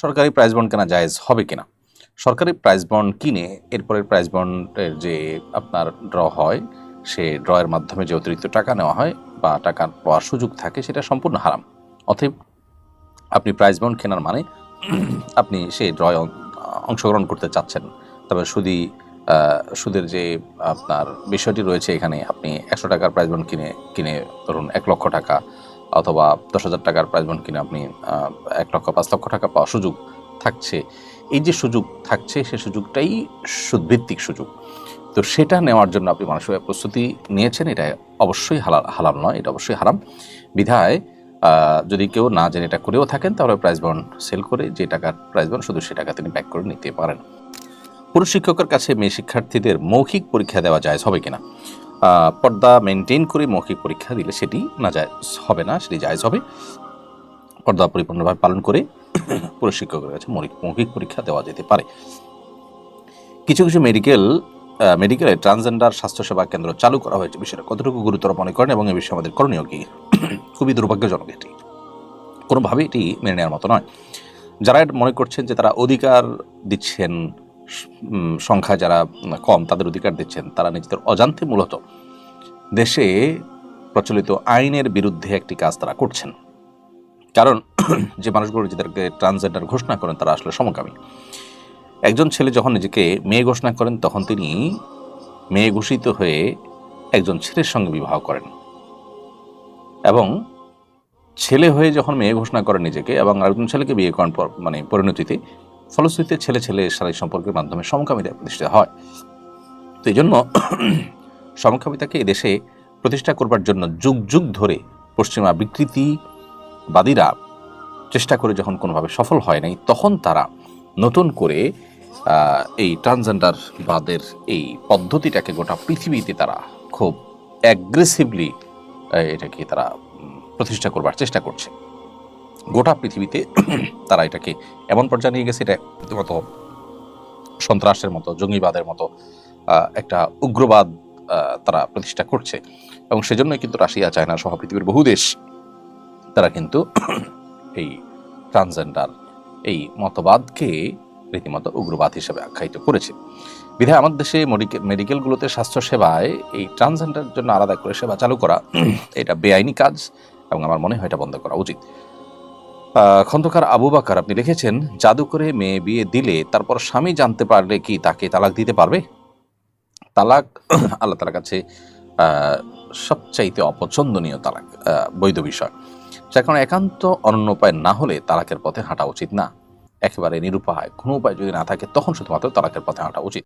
সরকারি prize bond কেনা জায়েজ হবে কিনা? সরকারি প্রাইজ বন্ড কিনে এরপরে প্রাইজ বন্ডের যে আপনার ড্র হয়, সে ড্রয়ের মাধ্যমে যে অতিরিক্ত টাকা নেওয়া হয় বা টাকা পাওয়ার সুযোগ থাকে, সেটা সম্পূর্ণ হারাম। অতএব আপনি প্রাইজ বন্ড কেনার মানে আপনি সেই ড্রয়ে অংশগ্রহণ করতে চাচ্ছেন। তবে সুদি সুদের যে আপনার বিষয়টি রয়েছে এখানে, আপনি একশো টাকার প্রাইজ বন্ড কিনে কিনে ধরুন এক লক্ষ টাকা অথবা দশ হাজার টাকার প্রাইজ বন্ড কিনে আপনি এক লক্ষ পাঁচ লক্ষ টাকা পাওয়ার সুযোগ থাকছে। এই যে সুযোগ থাকছে, সে সুযোগটাই সুদভিত্তিক সুযোগ। তো সেটা নেওয়ার জন্য আপনি মানসিক প্রস্তুতি নিয়েছেন, এটা অবশ্যই হালাল হালাল নয়, এটা অবশ্যই হারাম। বিধায় যদি কেউ না জেনে এটা করেও থাকেন, তাহলে প্রাইজ বন্ড সেল করে যে টাকার প্রাইজ বন্ড শুধু সে টাকা তিনি ব্যাক করে নিতে পারেন। পুরুষ শিক্ষকের কাছে মেয়ে শিক্ষার্থীদের মৌখিক পরীক্ষা দেওয়া যায় হবে কিনা? পর্দা মেনটেন করে মৌখিক পরীক্ষা দিলে সেটি না যায়, হবে না, সেটি জায়জ হবে। পর্দা পরিপূর্ণভাবে পালন করে প্রশিক্ষকের কাছে মৌখিক পরীক্ষা দেওয়া যেতে পারে। কিছু কিছু মেডিকেল মেডিকেলে ট্রান্সজেন্ডার স্বাস্থ্যসেবা কেন্দ্র চালু করা হয়েছে। বিষয়টা কতটুকু গুরুতর মনে করেন এবং এ বিষয়ে আমাদের করণীয় কি? খুবই দুর্ভাগ্যজনক এটি। কোনোভাবেই এটি মেনে নেওয়ার মতো নয়। যারা মনে করছেন যে তারা অধিকার দিচ্ছেন সংখ্যা যারা কম, তাদের অধিকার দিচ্ছেন। তারা নিজেদের অজান্তে মূলত দেশে প্রচলিত আইনের বিরুদ্ধে একটি কাজ তারা করছেন। কারণ যে মানুষগুলো নিজেদেরকে ট্রান্সজেন্ডার ঘোষণা করেন, তারা আসলে সমকামী। একজন ছেলে যখন নিজেকে মেয়ে ঘোষণা করেন, তখন তিনি মেয়ে ঘোষিত হয়ে একজন ছেলের সঙ্গে বিবাহ করেন। এবং ছেলে হয়ে যখন মেয়ে ঘোষণা করেন নিজেকে এবং আরেকজন ছেলেকে বিয়ে করেন মানে পরিণতিতে ফলশ্রুতিতে ছেলে ছেলে শারীরিক সম্পর্কের মাধ্যমে সমকামিতা প্রতিষ্ঠিত হয়। তো এই জন্য সমকামিতাকে এদেশে প্রতিষ্ঠা করবার জন্য যুগ যুগ ধরে পশ্চিমা বিকৃতিবাদীরা চেষ্টা করে যখন কোনোভাবে সফল হয় নাই, তখন তারা নতুন করে এই ট্রান্সজেন্ডার বাদের এই পদ্ধতিটাকে গোটা পৃথিবীতে তারা খুব অ্যাগ্রেসিভলি এটাকে তারা প্রতিষ্ঠা করবার চেষ্টা করছে। গোটা পৃথিবীতে তারা এটাকে এমন পর্যায়ে নিয়ে গেছে, এটা রীতিমতো সন্ত্রাসের মতো, জঙ্গিবাদের মতো একটা উগ্রবাদ তারা প্রতিষ্ঠা করছে। এবং সেজন্যই কিন্তু রাশিয়া, চায়না সহ পৃথিবীর বহু দেশ তারা কিন্তু এই ট্রান্সজেন্ডার, এই মতবাদকে রীতিমতো উগ্রবাদ হিসেবে আখ্যায়িত করেছে। বিধায় আমাদের দেশে মেডিকেল মেডিকেলগুলোতে স্বাস্থ্যসেবায় এই ট্রান্সজেন্ডার জন্য আলাদা করে সেবা চালু করা এটা বেআইনি কাজ এবং আমার মনে হয় এটা বন্ধ করা উচিত। খন্দকার আবু বাকার, আপনি লিখেছেন জাদু করে মেয়ে বিয়ে দিলে তারপর স্বামী জানতে পারলে কি তাকে তালাক দিতে পারবে? তালাক, আল্লাহ তালার কাছে সবচাইতে অপছন্দনীয় তালাক বৈধ বিষয়। যার কারণে একান্ত অনন্য উপায় না হলে তালাকের পথে হাঁটা উচিত না। একেবারে নিরুপায়, কোনো উপায় যদি না থাকে, তখন শুধুমাত্র তালাকের পথে হাঁটা উচিত।